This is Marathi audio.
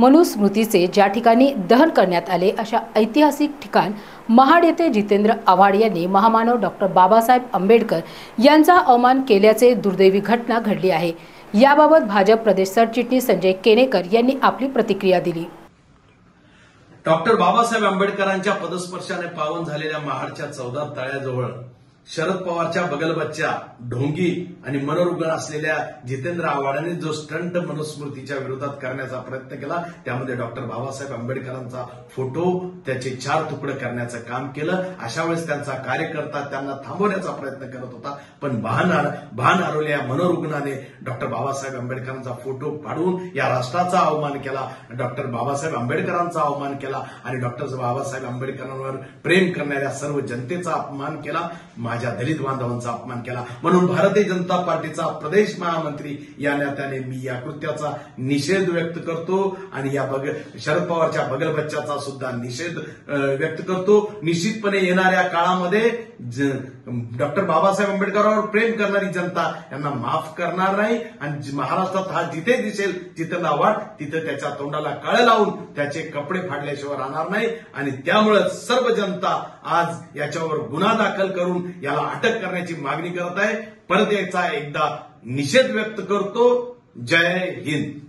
मनुस्मृतीचे ज्या ठिकाणी दहन करण्यात आले अशा ऐतिहासिक ठिकाण महाड येथे जितेंद्र आव्हाड यांनी महामानव डॉक्टर बाबासाहेब आंबेडकर यांचा अवमान केल्याचे दुर्दैवी घटना घडली आहे. याबाबत भाजप प्रदेश सरचिटणीस संजय केनेकर यांनी आपली प्रतिक्रिया दिली. डॉक्टर बाबासाहेब आंबेडकरांच्या पदस्पर्शाने पावन झालेल्या महाडच्या चौदा तळ्याजवळ शरद पवारच्या बगलबच्च्या ढोंगी आणि मनोरुग्ण असलेल्या जितेंद्र आव्हाडांनी जो स्टंट मनुस्मृतीच्या विरोधात करण्याचा प्रयत्न केला त्यामध्ये डॉक्टर बाबासाहेब आंबेडकरांचा फोटो त्याचे चार तुकडे करण्याचं काम केलं. अशा वेळेस त्यांचा कार्यकर्ता त्यांना थांबवण्याचा प्रयत्न करत होता. पण भान भान हरवल्या मनोरुग्णाने डॉक्टर बाबासाहेब आंबेडकरांचा फोटो पाडून या राष्ट्राचा अवमान केला डॉक्टर बाबासाहेब आंबेडकरांचा अवमान केला आणि डॉक्टर बाबासाहेब आंबेडकरांवर प्रेम करणाऱ्या सर्व जनतेचा अपमान केला. माझ्या दलित बांधवांचा अपमान केला. म्हणून भारतीय जनता पार्टीचा प्रदेश महामंत्री या नेत्याने मी या कृत्याचा निषेध व्यक्त करतो आणि या बग शरद पवारच्या बगल सुद्धा निषेध व्यक्त करतो. निश्चितपणे येणाऱ्या काळामध्ये डॉक्टर बाबासाहेब आंबेडकरांवर प्रेम करणारी जनता यांना माफ करणार नाही. आणि महाराष्ट्रात हा जिथे दिसेल तिथं नावाड तिथं त्याच्या तोंडाला कळ लावून त्याचे कपडे फाडल्याशिवाय राहणार नाही. आणि त्यामुळे सर्व जनता आज याच्यावर गुन्हा दाखल करून याला अटक करण्याची मागणी करत आहे परत याचा एकदा निषेध व्यक्त करतो. जय हिंद.